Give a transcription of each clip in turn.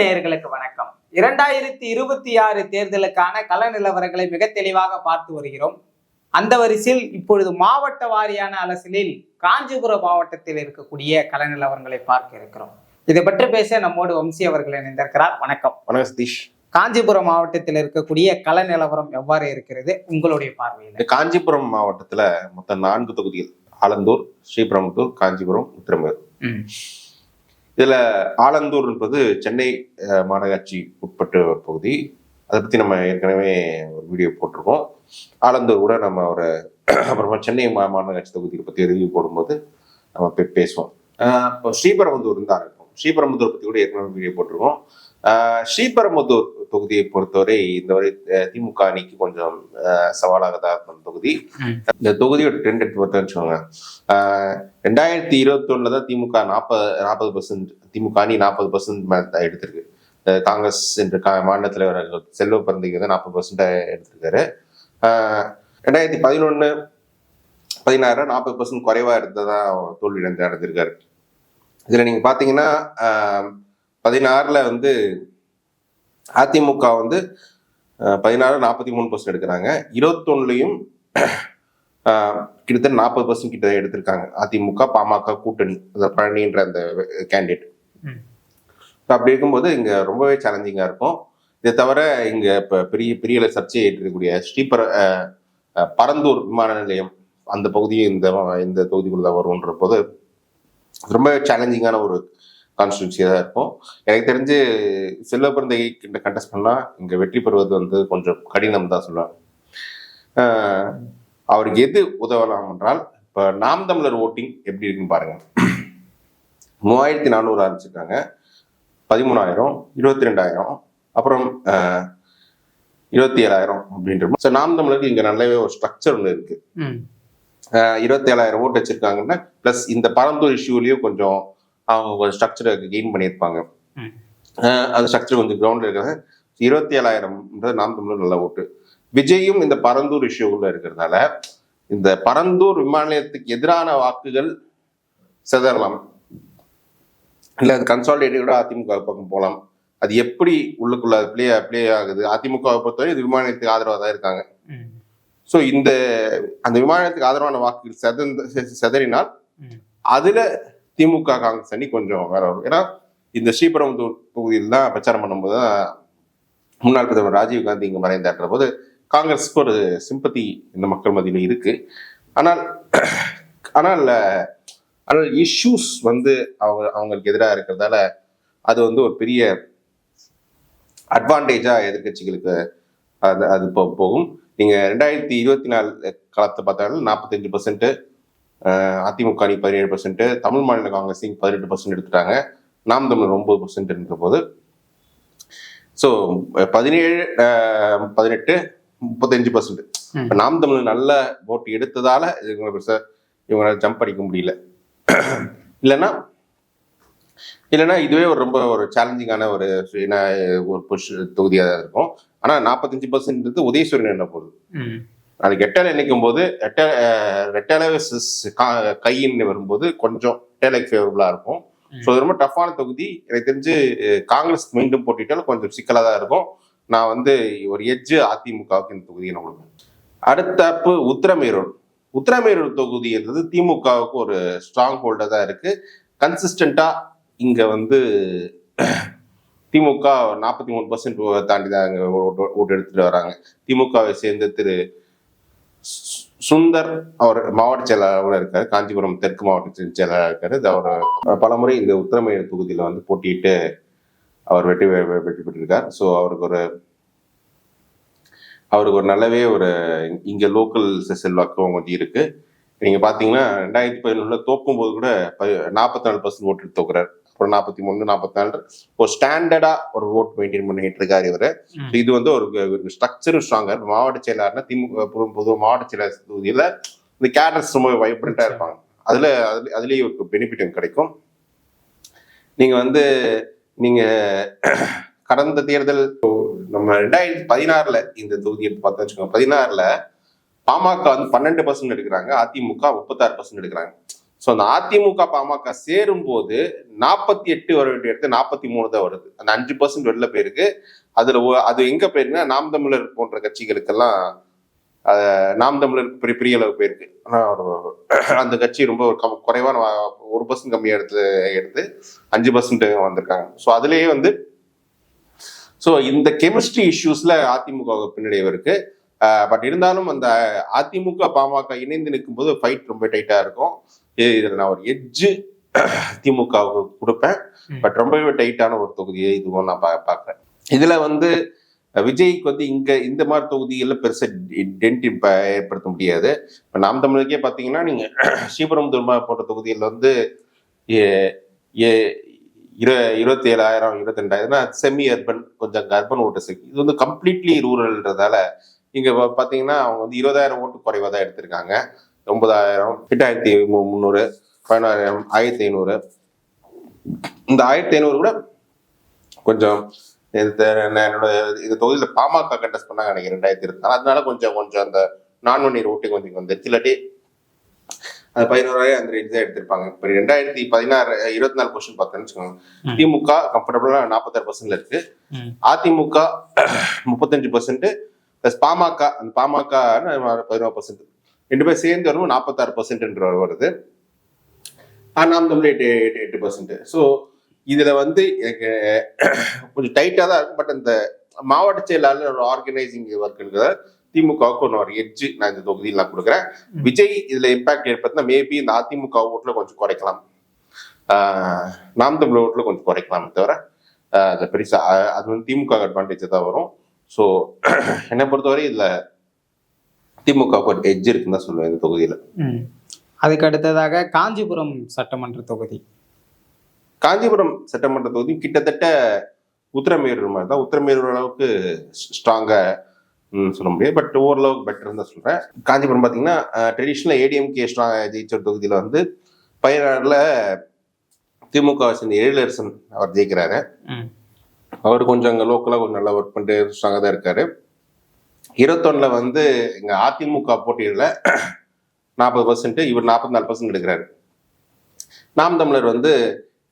நேயர்களுக்கு வணக்கம். இரண்டாயிரத்தி இருபத்தி ஆறு தேர்தலுக்கான கள நிலவரங்களை மிக தெளிவாக பார்த்து வருகிறோம். அந்த வரிசையில் இப்பொழுது மாவட்ட வாரியான அரசியலில் காஞ்சிபுரம் மாவட்டத்தில் இருக்கக்கூடிய கள நிலவரங்களை பார்க்க இருக்கிறோம். இதை பற்றி பேச நம்மோடு வம்சி அவர்கள் இணைந்திருக்கிறார். வணக்கம். வணக்கம் சதீஷ். காஞ்சிபுரம் மாவட்டத்தில் இருக்கக்கூடிய கள நிலவரம் எவ்வாறு இருக்கிறது? உங்களுடைய பார்வையில். காஞ்சிபுரம் மாவட்டத்துல மொத்தம் நான்கு தொகுதிகள். ஆலந்தூர் ஸ்ரீபெரும்புத்தூர் காஞ்சிபுரம் உத்திரமேர் இதில் ஆலந்தூர் என்பது சென்னை மாநகராட்சி உட்பட்ட ஒரு பகுதி. அதை பற்றி நம்ம ஏற்கனவே ஒரு வீடியோ போட்டிருக்கோம். ஆலந்தூர் கூட நம்ம ஒரு அப்புறமா சென்னை மா மாநகராட்சி தொகுதியை பற்றி ரிவ்யூ போடும்போது நம்ம பே- பேசுவோம். இப்போ ஸ்ரீபெரும்புத்தூர் தான் இருக்கும் ஸ்ரீபெரும்புத்தூர் பற்றி கூட ஏற்கனவே வீடியோ போட்டிருக்கோம். அஹ், தொகுதியை பொறுத்தவரை இந்த வரை திமுக அணிக்கு கொஞ்சம் சவாலாக தான் இருக்கும் தொகுதி. இந்த தொகுதியோட ட்ரெண்ட் எடுத்து பார்த்தோம்னு வச்சுக்கோங்க. ரெண்டாயிரத்தி இருபத்தி ஒண்ணுல தான் திமுக நாற்பது நாற்பது பர்சன்ட் திமுக அணி நாற்பது பர்சன்ட் எடுத்திருக்கு. காங்கிரஸ் என்ற கா மாநில தலைவர் செல்வ பிறந்தீங்க தான் நாற்பது பர்சன்ட் எடுத்திருக்காரு. ரெண்டாயிரத்தி பதினொன்னு பதினாறு நாற்பது பர்சன்ட் குறைவா இருந்ததா தோல்வி அடைந்து அடைஞ்சிருக்காரு. இதுல நீங்க பாத்தீங்கன்னா பதினாறுல வந்து அதிமுக வந்து பதினாறு நாற்பத்தி மூணு பர்சன்ட் எடுக்கிறாங்க. இருபத்தொன்னுலையும் கிட்டத்தட்ட நாற்பது பர்சன்ட் கிட்ட எடுத்திருக்காங்க. அதிமுக பாமக கூட்டணி. அந்த பழனின்ற அந்த கேண்டிடேட். அப்படி இருக்கும்போது இங்க ரொம்பவே சேலஞ்சிங்கா இருக்கும். இதை தவிர இங்க இப்ப பெரிய பெரிய சர்ச்சையை ஏற்றிருக்கக்கூடிய ஸ்ரீபர பரந்தூர் விமான நிலையம் அந்த பகுதியும் இந்த இந்த தொகுதிக்குள்ள தான் வரும்ன்ற போது ரொம்ப சேலஞ்சிங்கான ஒரு கான்ஸ்டியூன்சியாக தான் இருக்கும். எனக்கு தெரிஞ்சு செல்வ பிறந்தை கண்டெஸ்ட் பண்ணா இங்க வெற்றி பெறுவது வந்து கொஞ்சம் கடினம் தான் சொல்லுவாங்க ஆஹ் அவருக்கு எது உதவலாம் என்றால் இப்ப நாம் தமிழர் ஓட்டிங் எப்படி இருக்குன்னு பாருங்க. மூவாயிரத்தி நானூறு ஆரம்பிச்சிருக்காங்க பதிமூணாயிரம் இருபத்தி ரெண்டாயிரம் அப்புறம் இருபத்தி ஏழாயிரம் அப்படின்ற ஸோ நாம் தமிழருக்கு இங்க நல்லாவே ஒரு ஸ்ட்ரக்சர் ஒன்று இருக்கு. ம், இருபத்தி ஏழாயிரம் ஓட்டு வச்சிருக்காங்கன்னா ப்ளஸ் இந்த பரந்தூர் இஷ்யூலயும் கொஞ்சம் அவங்க ஒரு ஸ்ட்ரக்சரை கெயின் பண்ணியிருப்பாங்க. அந்த ஸ்ட்ரக்சர் கொஞ்சம் கிரவுண்ட்ல இருக்கிறது. இருபத்தி ஏழாயிரம்ன்றது நாம் தமிழர் நல்ல ஓட்டு விஜயும் இந்த பரந்தூர் இஷ்யூக்குள்ள இருக்கிறதால இந்த பரந்தூர் விமான நிலையத்துக்கு எதிரான வாக்குகள் சிதறலாம். இல்ல அது கன்சாலிடேட்டோட அதிமுக பக்கம் போகலாம் அது எப்படி உள்ளுக்குள்ள ப்ளே ப்ளே ஆகுது? அதிமுக பொறுத்தவரை இது விமான நிலையத்துக்கு ஆதரவாக தான் இருக்காங்க. ஸோ இந்த அந்த விமானத்துக்கு ஆதரவான வாக்குகள் செதந்த செதறினால். அதுல திமுக காங்கிரஸ் அணி கொஞ்சம் வேற வரும் ஏன்னா இந்த ஸ்ரீபெரும்புத்தூர் தொகுதியில் தான் பிரச்சாரம் பண்ணும்போது தான் முன்னாள் பிரதமர் ராஜீவ் காந்தி இங்க மறைந்தாற்ற போது காங்கிரஸுக்கு ஒரு சிம்பத்தி இந்த மக்கள் மத்தியில் இருக்கு. ஆனால் ஆனால் ஆனால் இஷ்யூஸ் வந்து அவங்க அவங்களுக்கு எதிராக இருக்கிறதால அது வந்து ஒரு பெரிய அட்வான்டேஜா எதிர்க்கட்சிகளுக்கு அது அது போ- போகும். நீங்க ரெண்டாயிரத்தி இருபத்தி நாலு காலத்தை பார்த்தாலும் நாற்பத்தஞ்சு பர்சன்ட் அதிமுக அணி பதினேழு பர்சன்ட் தமிழ் மாநில காங்கிரஸ் பதினெட்டு பர்சன்ட் எடுத்துட்டாங்க. நாம் தமிழர் ஒன்பது பர்சன்ட் இருந்த போது. ஸோ பதினேழு பதினெட்டு முப்பத்தஞ்சு பர்சன்ட். இப்போ நாம் தமிழ் நல்ல ஓட்டு எடுத்ததால இவங்க பெருசா இவங்களால ஜம்ப் அடிக்க முடியல. இல்லைன்னா இல்லைன்னா இதுவே ஒரு ரொம்ப ஒரு சேலஞ்சிங்கான ஒரு ஒரு புஷ் தொகுதியாக தான் இருக்கும். ஆனால் நாற்பத்தஞ்சு பர்சன்ட் உதயசூரியன் என்ன போகுது நாளைக்கு எட்டால நிற்கும் போது எட்ட ரெட்டால கையின்னு வரும்போது கொஞ்சம் எட்டாலைக்கு ஃபேவரபுளாக இருக்கும். ஸோ ரொம்ப டஃப்பான தொகுதி. எனக்கு தெரிஞ்சு காங்கிரஸ் மீண்டும் போட்டிட்டாலும் கொஞ்சம் சிக்கலாக தான் இருக்கும். நான் வந்து ஒரு எஜ்ஜு அதிமுகவுக்கு இந்த தொகுதியை நான் கொடுப்பேன். அடுத்தப்பு உத்தரமேரூர். உத்தரமேரூர் தொகுதி என்பது திமுகவுக்கு ஒரு ஸ்ட்ராங் ஹோல்டாக தான் இருக்கு. கன்சிஸ்டண்டா இங்க வந்து திமுக நாற்பத்தி மூணு பர்சன்ட் தாண்டி தான் அங்கே ஓட்டு ஓட்டு எடுத்துட்டு வராங்க. திமுகவை சேர்ந்த திரு சுந்தர் அவர் மாவட்ட செயலாளராக இருக்காரு. காஞ்சிபுரம் தெற்கு மாவட்ட செயலாளராக இருக்காரு. அவர் பலமுறை இந்த உத்தரமேரூர் தொகுதியில் வந்து போட்டியிட்டு அவர் வெற்றி வெற்றி பெற்றிருக்கார். ஸோ அவருக்கு ஒரு அவருக்கு ஒரு நல்லாவே ஒரு இங்க லோக்கல் செல்வாக்கும் கொஞ்சம் இருக்கு. நீங்க பாத்தீங்கன்னா ரெண்டாயிரத்தி பதினொன்றுல தோக்கும் போது கூட நாற்பத்தி நாலு பர்சன்ட் ஓட்டு தோக்குறாரு. அப்புறம் நாற்பத்தி மூணு நாற்பத்தி நாலு. ஒரு ஸ்டாண்டர்டா ஒரு ஓட் மெயின்டைன் பண்ணிட்டு இருக்காரு இவரு. இது வந்து ஒரு ஸ்ட்ரக்சரும் ஸ்ட்ராங்கா மாவட்ட செயலாளர்னா திமுக பொது- மாவட்ட செயலாளர் தொகுதியில இந்த கேடர்ஸ் ரொம்ப வைப்ரண்டா இருப்பாங்க. அதுல அதுல அதுலயே ஒரு பெனிஃபிட் கிடைக்கும். நீங்க வந்து நீங்க கடந்த தேர்தல் நம்ம ரெண்டாயிரத்தி பதினாறுல இந்த தொகுதி எடுத்து பார்த்தா வச்சுக்கோங்க. பதினாறுல பாமக வந்து பன்னெண்டு பர்சன்ட் எடுக்கிறாங்க. அதிமுக முப்பத்தாறு பர்சன்ட் எடுக்கிறாங்க. ஸோ அந்த அதிமுக பாமக சேரும் போது நாற்பத்தி எட்டு வர வேண்டிய இடத்துல நாற்பத்தி மூணு தான் வருது. அந்த அஞ்சு பர்சன்ட் வெளில போயிருக்கு. அதுல அது எங்க போயிருக்குன்னா நாம் தமிழர் போன்ற கட்சிகளுக்கெல்லாம் நாம் தமிழருக்கு பெரிய பெரிய அளவு போயிருக்கு. ஆனால் அந்த கட்சி ரொம்ப கம்- குறைவான ஒரு பர்சன்ட் கம்மியாக எடுத்து எடுத்து அஞ்சு பர்சன்ட் வந்திருக்காங்க. ஸோ அதுலேயே வந்து ஸோ இந்த கெமிஸ்ட்ரி இஷ்யூஸ்ல அதிமுக பின்னடைவு இருக்கு. பட் இருந்தாலும் அந்த அதிமுக பாமக இணைந்து நிற்கும் போது ஃபைட் ரொம்ப டைட்டா இருக்கும். இது- இதுல நான் ஒரு எட்ஜு திமுகவுக்கு கொடுப்பேன். பட் ரொம்பவே டைட்டான ஒரு தொகுதியை இதுவும் நான் பா பார்க்குறேன். இதுல வந்து விஜய்க்கு வந்து இங்க இந்த மாதிரி தொகுதிகள்ல பெருசா டென்ட் ஏற்படுத்த முடியாது. இப்போ நாம் தமிழுக்கே பார்த்தீங்கன்னா நீங்க ஸ்ரீபுரம் துர்மா போன்ற தொகுதியில் வந்து ஏ- ஏ- இரு இருபத்தி ஏழாயிரம் இருபத்தி ரெண்டாயிரம் செமி அர்பன் கொஞ்சம் அர்பன் ஓட்டு இருக்கு இது வந்து கம்ப்ளீட்லி ரூரல்ன்றதால இங்க பார்த்தீங்கன்னா பாத்தீங்கன்னா அவங்க வந்து இருபதாயிரம் ஓட்டு குறைவா தான் எடுத்திருக்காங்க. ஒன்பதாயிரம் எட்டாயிரத்தி மு- முந்நூறு பதினாயிரம் ஆயிரத்தி ஐநூறு. இந்த ஆயிரத்தி ஐநூறு கூட கொஞ்சம் இந்த என்னோட இந்த தொகுதியில பாமக கண்டஸ்ட் பண்ணாங்க எனக்கு ரெண்டாயிரத்தி இருபத்தி நாலு. அதனால கொஞ்சம் கொஞ்சம் அந்த நான் ஒன் இயர் கொஞ்சம் வந்துருச்சு. இல்லாட்டி பதினோராயிரம் அந்த ரேஞ்ச் தான் எடுத்திருப்பாங்க. இப்போ ரெண்டாயிரத்தி பதினாறு இருபத்தி நாலு கொஸ்டின் பார்த்தேன்னு வச்சுக்கோங்க. திமுக கம்ஃபர்டபுளா நாற்பத்தாறு பர்சன்ட்ல இருக்கு. அதிமுக முப்பத்தஞ்சு பர்சன்ட் பிளஸ் பாமக அந்த பாமக பதினோரு பர்சன்ட் ரெண்டு பேர் சேர்ந்து வரும் நாற்பத்தாறு பர்சன்ட் வருது. நாம் தமிழ் எட்டு எட்டு எட்டு பர்சன்ட் ஸோ இதுல வந்து எனக்கு கொஞ்சம் டைட்டா தான் இருக்கும். பட் அந்த மாவட்ட செயலாளர் ஒரு ஆர்கனைசிங் ஒர்க்குங்கிற திமுகவுக்கு ஒன்று ஒரு எட்ஜு நான் இந்த தொகுதியில் நான் கொடுக்குறேன். விஜய் இதுல இம்பாக்ட் ஏற்படுத்தினா மேபி இந்த அதிமுக ஓட்டுல கொஞ்சம் குறைக்கலாம். நாம் தமிழ் ஓட்டுல கொஞ்சம் குறைக்கலாம் தவிர அது பெருசா அது வந்து திமுக அட்வான்டேஜ் தான் வரும். ஸோ என்னை பொறுத்தவரை இதுல திமுக ஒரு எட்ஜ் இருக்குன்னு தான் சொல்லுவேன் இந்த தொகுதியில. அதுக்கு அடுத்ததாக காஞ்சிபுரம் சட்டமன்ற தொகுதி. காஞ்சிபுரம் சட்டமன்ற தொகுதி கிட்டத்தட்ட உத்தரமேரூர் மாதிரி தான். உத்தரமேரூர் அளவுக்கு ஸ்ட்ராங்கா சொல்ல முடியாது. பட் ஓரளவுக்கு பெட்டர் தான் சொல்றேன். காஞ்சிபுரம் பார்த்தீங்கன்னா ட்ரெடிஷ்னல் ஏடிஎம்கே ஸ்ட்ராங் ஜெயிச்ச தொகுதியில வந்து பயனாடுல திமுக சேர்ந்த எழிலரசன் அவர் ஜெயிக்கிறாரு. அவர் கொஞ்சம் அங்கே லோக்கலாக கொஞ்சம் நல்லா ஒர்க் பண்ணிட்டு ஸ்ட்ராங்காக தான் இருக்காரு. இருபத்தொன்னுல வந்து இங்க அதிமுக போட்டியிடல நாற்பது பர்சன்ட் இவர் நாற்பத்தி நாலு பர்சன்ட் எடுக்கிறாரு. நாம் தமிழர் வந்து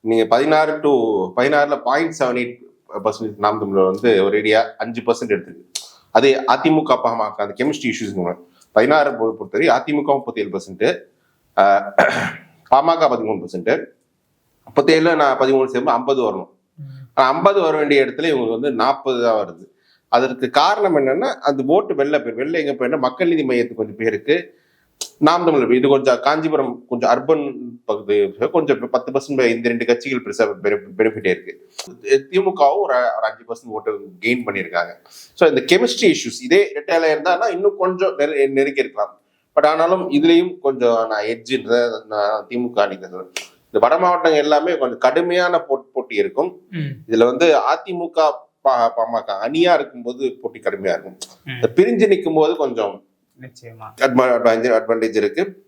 நீங்க பதினாறு டு பதினாறுல பாயிண்ட் செவன் எயிட் பர்சன்ட் நாம் தமிழர் வந்து ஒரு ஏரியா அஞ்சு பர்சன்ட் எடுத்துருக்கு. அது அதிமுக பாமக அந்த கெமிஸ்ட்ரி இஷ்யூஸ் பதினாறு பொறுத்தவரை அதிமுக முப்பத்தி ஏழு பர்சன்ட் பாமக பதிமூணு பர்சன்ட் முப்பத்தேழுல நான் பதிமூணு சேர்ந்து ஐம்பது வரணும். ஐம்பது வர வேண்டிய இடத்துல இவங்களுக்கு வந்து நாற்பது தான் வருது. அதற்கு காரணம் என்னன்னா அந்த ஓட்டு வெள்ள பேர் வெள்ள எங்க போயின்னா மக்கள் நீதி மையத்துக்கு கொஞ்சம் பேருக்கு நாம் தமிழர் இது கொஞ்சம் காஞ்சிபுரம் கொஞ்சம் அர்பன் பகுதி கொஞ்சம் பத்து பர்சன்ட் இந்த ரெண்டு கட்சிகள் பெருசா பெனிஃபிட் இருக்கு. திமுகவும் ஒரு ஒரு அஞ்சு பர்சன்ட் ஓட்டு கெயின் பண்ணியிருக்காங்க. ஸோ இந்த கெமிஸ்ட்ரி இஷ்யூஸ் இதே ரெட்டையில இருந்தான்னா இன்னும் கொஞ்சம் நெரு- நெருக்கி இருக்கலாம். பட் ஆனாலும் இதுலயும் கொஞ்சம் நான் எட்ஜின்ற நான் திமுக அணிக்கிறேன் இந்த வட மாவட்டங்கள் எல்லாமே கொஞ்சம் கடுமையான போட்- போட்டி இருக்கும். இதுல வந்து அதிமுக பாமக அணியா இருக்கும்போது போட்டி கடுமையா இருக்கும். பிரிஞ்சு நிற்கும் போது கொஞ்சம் நிச்சயமா. அட்வான்டேஜ் இருக்கு.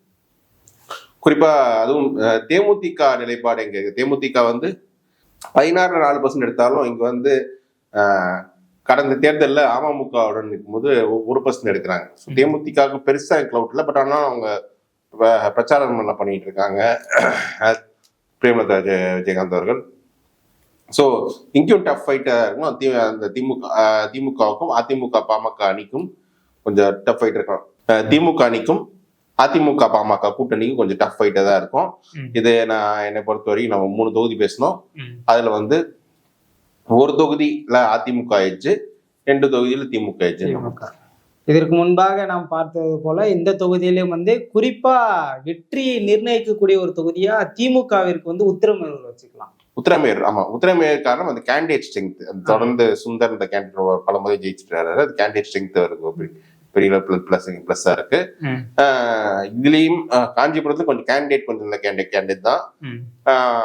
குறிப்பா அதுவும் தேமுதிக நிலைப்பாடு எங்க இருக்கு? தேமுதிக வந்து பதினாறு நாலு பர்சன்ட் எடுத்தாலும் இங்க வந்து கடந்த தேர்தலில் அமமுகவுடன் நிற்கும்போது ஒரு பர்சன்ட் எடுக்கிறாங்க. தேமுதிகவுக்கு பெருசா கிளவுட் இல்லை பட் ஆனால் அவங்க பிரச்சாரம் பண்ண பண்ணிட்டு இருக்காங்க. பிரேமலதா விஜய- விஜயகாந்த் அவர்கள். ஸோ இங்கேயும் டஃப் ஃபைட்டாக இருக்கும்? அந்த திமுக திமுகவுக்கும் அதிமுக பாமக அணிக்கும் கொஞ்சம் டஃப் ஃபைட் இருக்கும் அஹ், திமுக அணிக்கும் அதிமுக பாமக கூட்டணிக்கும் கொஞ்சம் டஃப் ஃபைட்டாக தான் இருக்கும். இது நான் என்னை பொறுத்தவரைக்கும் நம்ம மூணு தொகுதி பேசணும். அதுல வந்து ஒரு தொகுதியில அதிமுக எட்ஜு ரெண்டு தொகுதியில திமுக திமுக. இதற்கு முன்பாக நாம் பார்த்தது போல இந்த தொகுதியிலும் வந்து குறிப்பா வெற்றியை நிர்ணயிக்கக்கூடிய ஒரு தொகுதியா திமுகவிற்கு வந்து உத்தரமேரூர் வச்சுக்கலாம். உத்தரமேர் ஆமா. உத்தரமேர் காரணம் அந்த கேண்டிடேட் ஸ்ட்ரென்த் தொடர்ந்து சுந்தர் இந்த கேண்டிடேட் பல முறை ஜெயிச்சிட்டாரு அது கேண்டிடேட் ஸ்ட்ரென்த் இருக்கு பெரிய பிளஸ் பிளஸ்ஸா இருக்கு. இதுலயும் காஞ்சிபுரத்துல கொஞ்சம் கேண்டிடேட் கொஞ்சம் நல்ல கேண்டிடேட் கேண்டிடேட் தான்.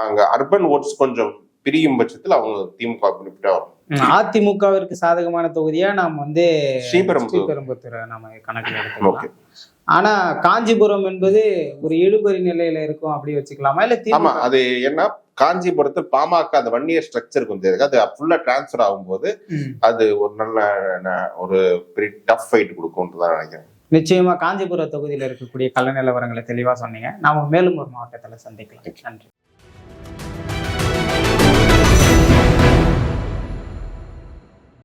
அங்க அர்பன் ஓட்ஸ் கொஞ்சம் பிரியும் பட்சத்துல அவங்க திமுக பெனிஃபிட்டா வரும். அதிமுகவிற்கு சாதகமான தொகுதியா நாம் வந்து ஸ்ரீபெரும்புதூர். ஸ்ரீபெரும்புத்தூரை நம்ம கணக்கில் எடுத்துக்கலாம். ஓகே. ஆனா காஞ்சிபுரம் என்பது ஒரு இழுபறி நிலையில இருக்கும் அப்படி வச்சுக்கலாமா? இல்ல ஆமா அது என்ன காஞ்சிபுரத்தில் பாமக அந்த ஒன் இயர் ஸ்ட்ரக்சர் கொஞ்சம் இருக்கு. அது ஃபுல்லா டிரான்ஸ்ஃபர் ஆகும்போது. அது ஒரு நல்ல ஒரு பெரிய டஃப் ஃபைட் கொடுக்கும்னு தான் நினைக்கிறேன். நிச்சயமா காஞ்சிபுரம் தொகுதியில் இருக்கக்கூடிய கள நிலவரங்களை தெளிவா சொன்னீங்க. நாம மேலும் ஒரு மாவட்டத்துல சந்திக்கலாம். நன்றி.